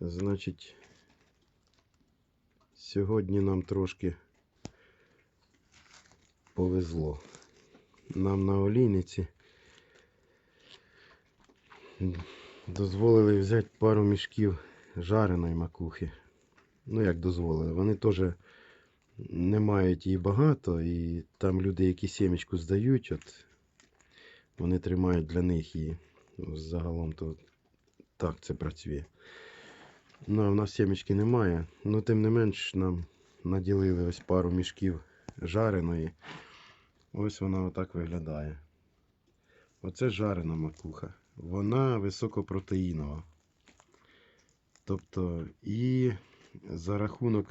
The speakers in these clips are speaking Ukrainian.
Значить, сьогодні нам трошки повезло. Нам на олійниці дозволили взяти пару мішків жареної макухи. Ну, як дозволили. Вони теж не мають її багато, і там люди, які сімечку здають, от вони тримають для них її. Загалом то так це працює. Ну, в нас сімечки немає. Ну, тим не менш, нам наділили ось пару мішків жареної. Ось вона отак виглядає. Оце жарена макуха. Вона високопротеїнова. Тобто, і за рахунок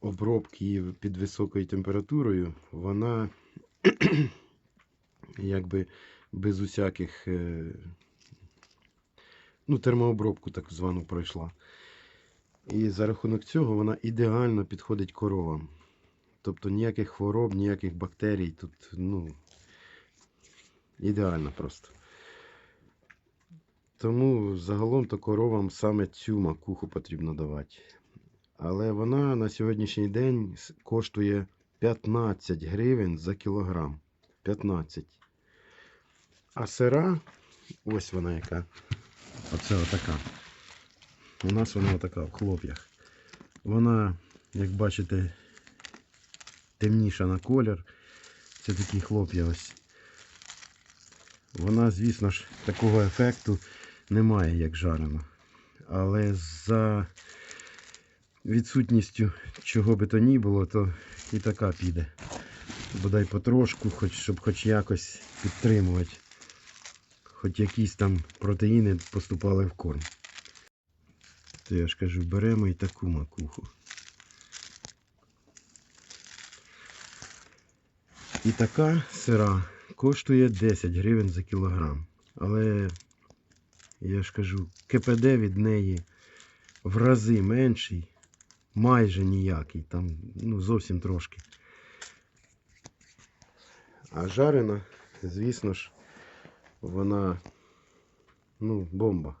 обробки її під високою температурою, вона якби без усяких е, ну, термообробку так звану пройшла. І за рахунок цього вона ідеально підходить коровам. Тобто ніяких хвороб, ніяких бактерій тут, ну, ідеально просто. Тому загалом то коровам саме цю макуху потрібно давати. Але вона на сьогоднішній день коштує 15 гривень за кілограм. 15. А сира, ось вона яка. Оце отака. У нас вона отака в хлоп'ях. Вона, як бачите, темніша на колір. Це такі хлоп'я ось. Вона, звісно ж, такого ефекту немає, як жарена. Але за відсутністю чого би то ні було, то і така піде. Бодай потрошку, хоч, щоб хоч якось підтримувати. Хоч якісь там протеїни поступали в корм. То я ж кажу, беремо і таку макуху. І така сира коштує 10 гривень за кілограм. Але я ж кажу, КПД від неї в рази менший, майже ніякий, там ну, зовсім трошки. А жарена, звісно ж, вона ну, бомба.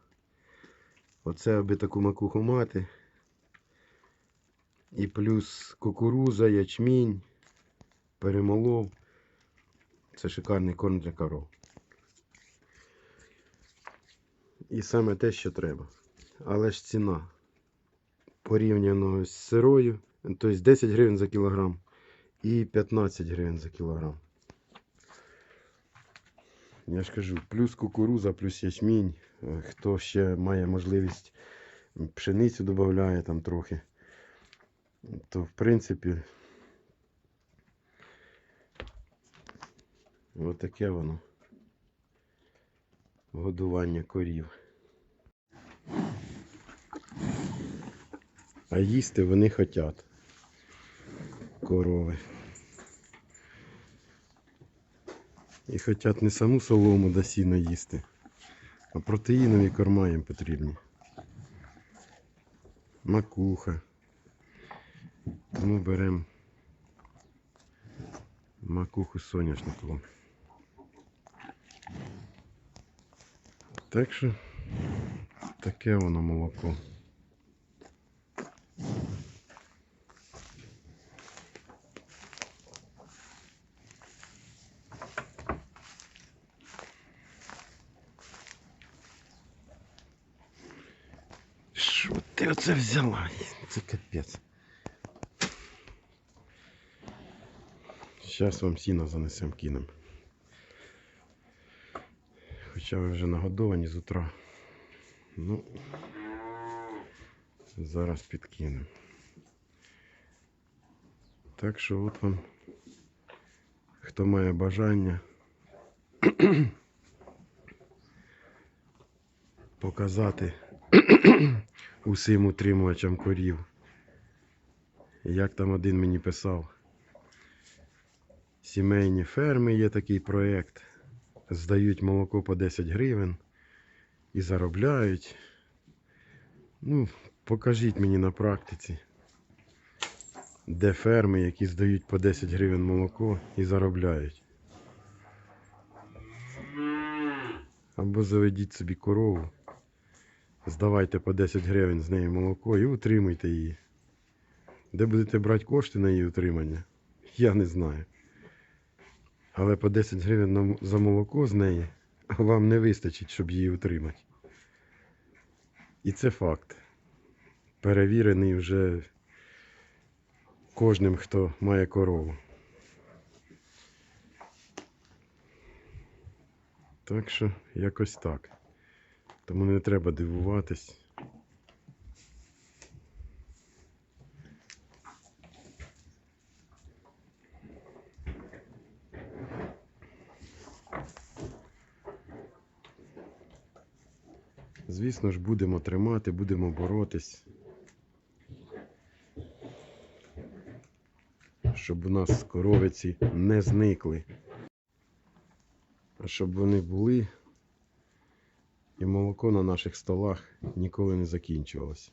Оце аби таку макуху мати. І плюс кукуруза, ячмінь, перемолов. Це шикарний корм для коров. І саме те, що треба. Але ж ціна порівняно з сирою, тобто 10 гривень за кілограм і 15 гривень за кілограм. Я ж кажу, плюс кукуруза, плюс ячмінь. Е, Хто ще має можливість пшеницю додає там трохи, то в принципі отаке воно. Годування корів. А їсти вони хочуть. Корови. І хочуть не саму солому да сіно їсти, а протеїнові корма їм потрібні. Макуха. Тому беремо макуху з соняшником. Так що таке воно молоко. Оце взяла? Це капець. Зараз вам сіно занесем кинем. Хоча ви вже нагодовані з утра. Ну, зараз підкинемо. Так що от вам, хто має бажання показати усім утримувачам корів. Як там один мені писав. Сімейні ферми є такий проєкт. Здають молоко по 10 гривень і заробляють. Ну, покажіть мені на практиці, де ферми, які здають по 10 гривень молоко і заробляють. Або заведіть собі корову здавайте по 10 гривень з неї молоко і утримуйте її. Де будете брати кошти на її утримання? Я не знаю. Але по 10 гривень за молоко з неї вам не вистачить, щоб її утримати. І це факт. Перевірений вже кожним, хто має корову. Так що якось так. Тому не треба дивуватись. Звісно ж, будемо тримати, будемо боротись. Щоб у нас коровиці не зникли. А щоб вони були і молоко на наших столах ніколи не закінчувалось.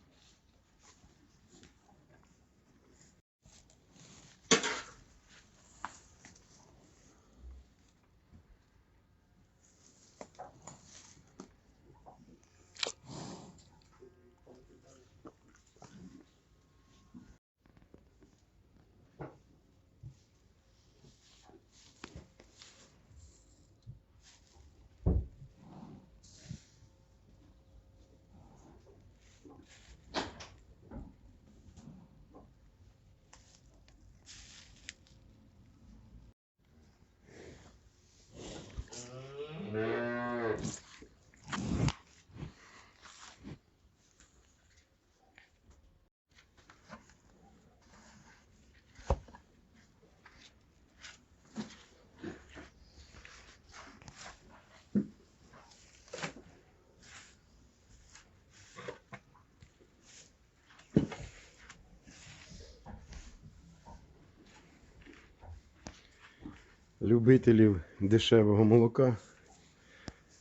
Любителів дешевого молока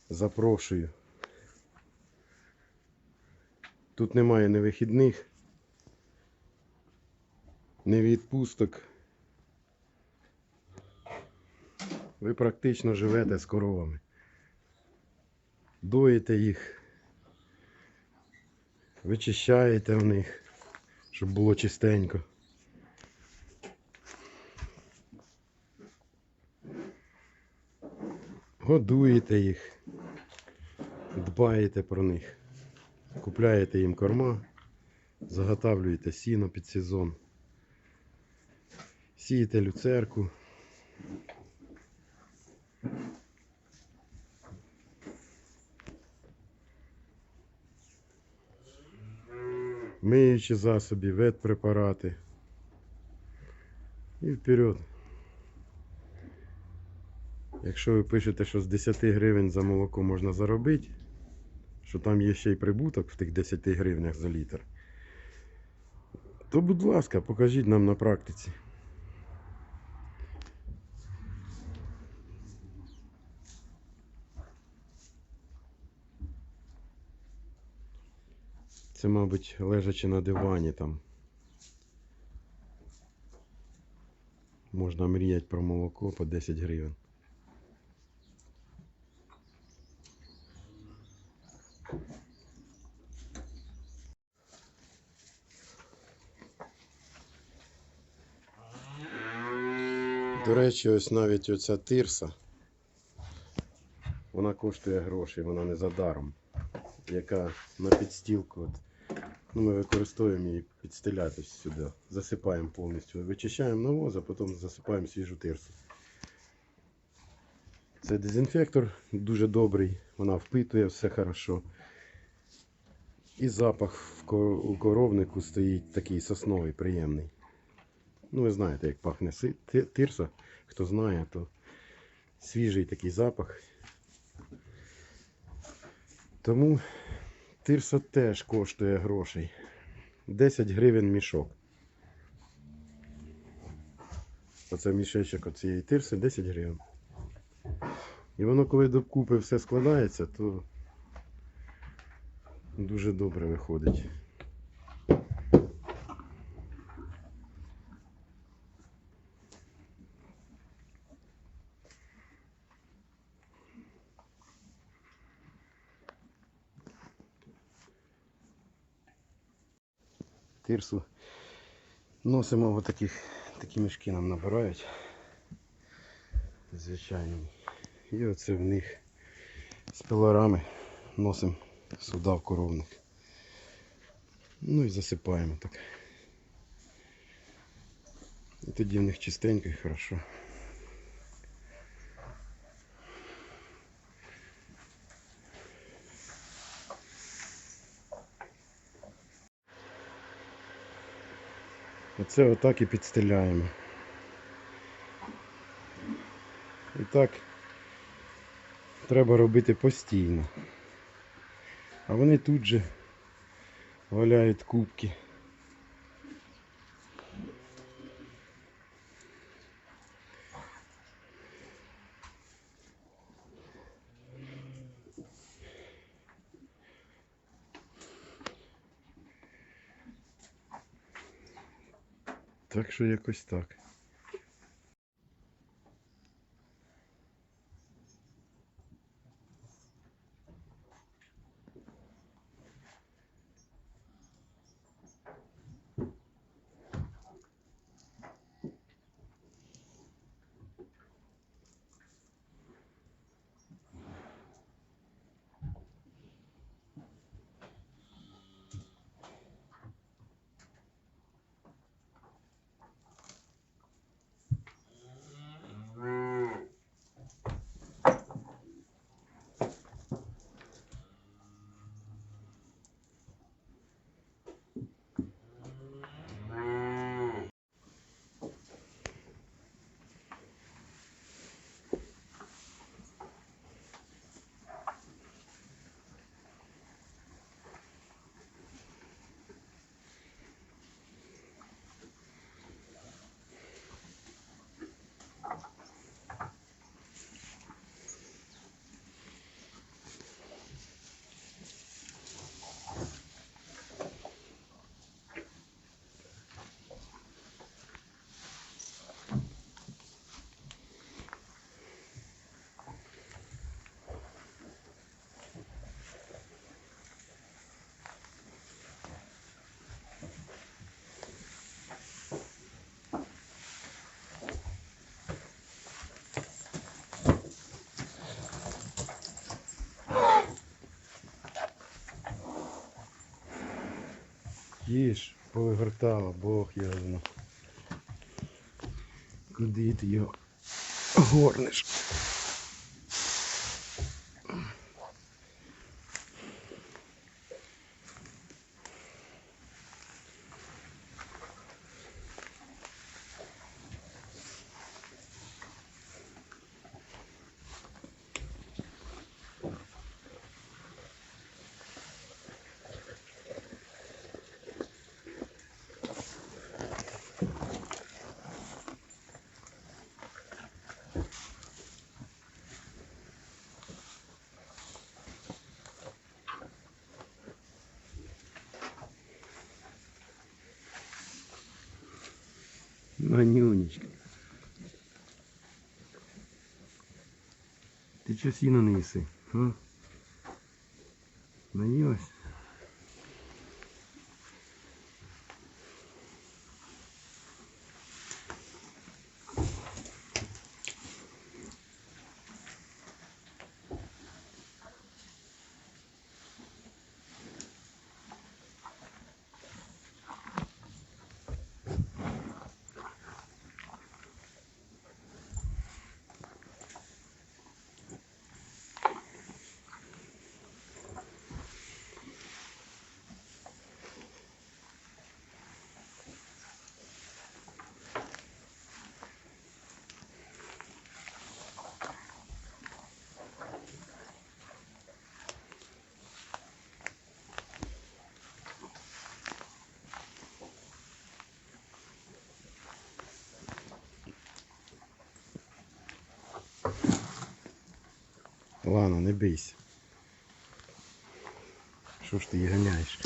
запрошую. Тут немає ні вихідних, ні відпусток. Ви практично живете з коровами. Доїте їх, вичищаєте в них, щоб було чистенько. Годуєте їх, дбаєте про них, купляєте їм корма, заготавлюєте сіно під сезон, сієте люцерку. Миючі засоби, ветпрепарати. І вперед. Якщо ви пишете, що з 10 гривень за молоко можна заробити, що там є ще й прибуток в тих 10 гривнях за літр, то будь ласка, покажіть нам на практиці. Це, мабуть, лежачи на дивані там. Можна мріяти про молоко по 10 гривень. До речі, ось навіть оця тирса, вона коштує грошей, вона не за. Яка на підстілку. От, ну, ми використовуємо її підстеляти сюди. Засипаємо повністю. Вичищаємо навоз, а потім засипаємо свіжу тирсу. Це дезінфектор дуже добрий, вона впитує все хорошо. І запах в коровнику стоїть такий сосновий, приємний. Ну, ви знаєте, як пахне тирса. Хто знає, то свіжий такий запах. Тому тирса теж коштує грошей. 10 гривень мішок. Оце мішечок оцієї тирси 10 гривень. І воно, коли докупи все складається, то дуже добре виходить. Тирсу. Носимо в таких, такі мішки нам набирають. Звичайні. І оце в них з пилорами носимо сюди в коровник. Ну і засипаємо так. І тоді в них чистенько і хорошо. Оце отак і підстеляємо. І так треба робити постійно. А вони тут же валяють кубки. Так що якось так. Їж, повигортала, Бог я знаю. Куди ти його горниш? Манюнечка. Ти чого сіно не їси? А? Наїлась? Ладно, не бійся. Що ж ти її ганяєш?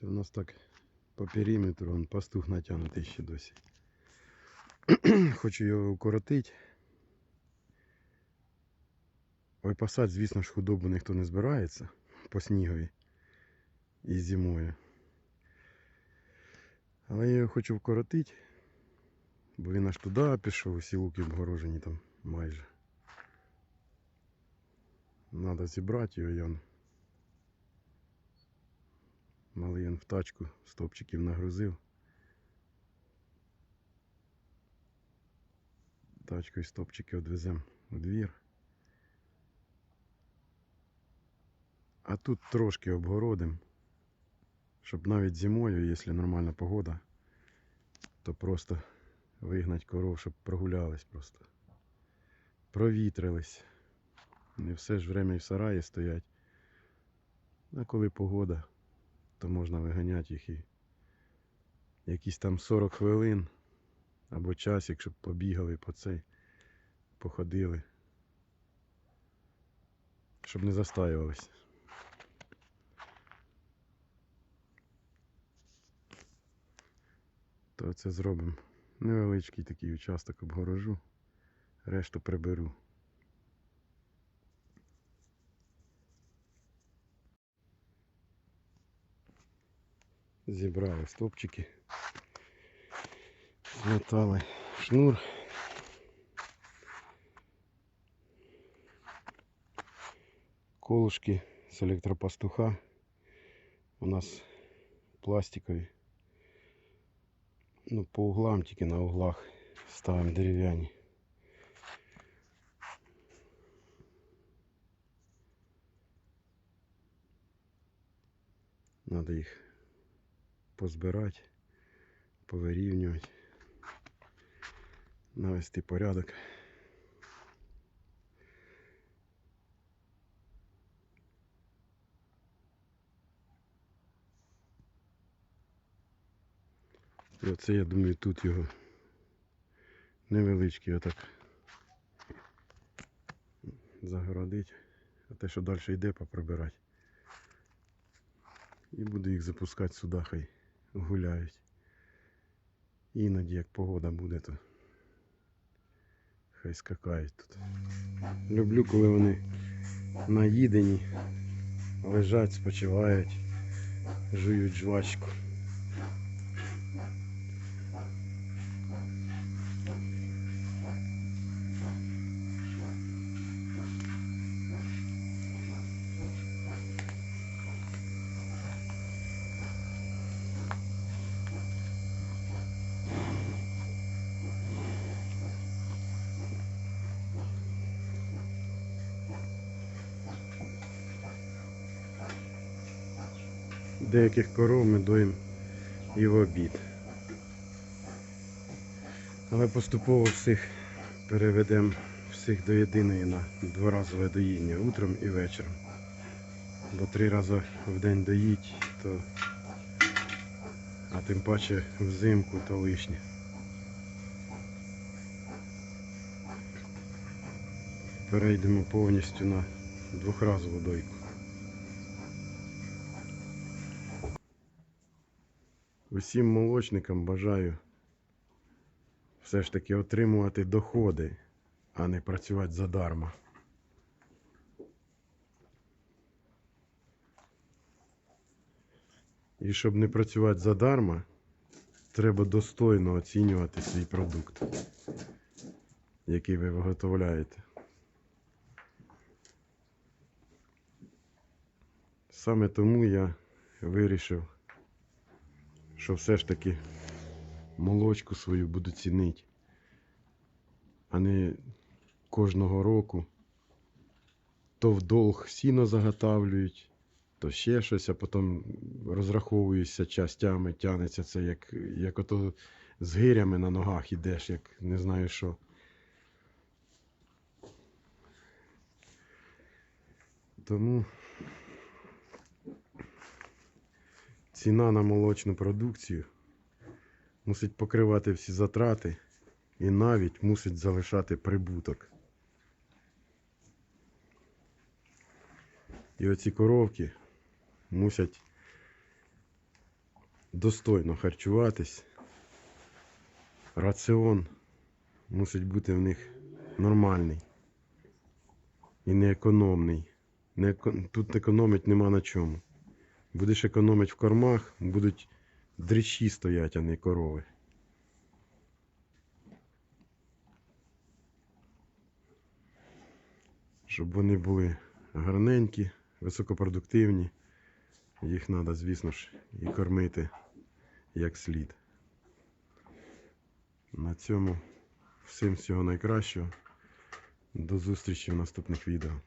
Це у нас так по периметру он пастух натягнутий ще досі. Хочу його укоротити. Випасати, звісно ж, худобу ніхто не збирається по снігові і зимою. Але я його хочу вкоротити, бо він аж туди пішов, всі луки обгорожені там майже. Надо зібрати його, малий он в тачку стопчиків нагрузив. Тачку і стопчики відвеземо у двір. А тут трошки обгородим, щоб навіть зимою, якщо нормальна погода, то просто вигнать коров, щоб прогулялись просто. Провітрились. Не все ж время і в сараї стоять. А коли погода, то можна виганяти їх і якісь там 40 хвилин або часик, щоб побігали по цей, походили. Щоб не застаювались. То це зробимо. Невеличкий такий участок обгорожу, решту приберу. Зібрали стопчики, змотали шнур. Колышки з електропастуха у нас пластикові. Ну, по углам тільки на углах ставимо дерев'яні. Надо їх позбирати, повирівнювати, навести порядок. І оце я думаю тут його невеличкий отак загородить, а те, що далі йде, поприбирати. І буду їх запускати сюди, хай гуляють. Іноді, як погода буде, то хай скакають тут. Люблю, коли вони наїдені, лежать, спочивають, жують жвачку. Деяких коров ми доїмо і в обід. Але поступово всіх переведемо всіх до єдиної на дворазове доїння утром і вечором. Бо три рази в день доїть, то а тим паче взимку то лишнє. Перейдемо повністю на двохразову дойку. Усім молочникам бажаю все ж таки отримувати доходи, а не працювати задарма. І щоб не працювати задарма, треба достойно оцінювати свій продукт, який ви виготовляєте. Саме тому я вирішив що все ж таки молочку свою буду цінити, а не кожного року то в долг сіно заготавлюють, то ще щось, а потім розраховуюся частями, тянеться це, як, як ото з гирями на ногах ідеш, як не знаю що. Тому ціна на молочну продукцію мусить покривати всі затрати і навіть мусить залишати прибуток. І оці коровки мусять достойно харчуватись. Раціон мусить бути в них нормальний і не економний. Не еко- Тут економить нема на чому. Будеш економити в кормах, будуть дрищі стоять, а не корови. Щоб вони були гарненькі, високопродуктивні. Їх треба, звісно ж, і кормити як слід. На цьому всім всього найкращого. До зустрічі в наступних відео.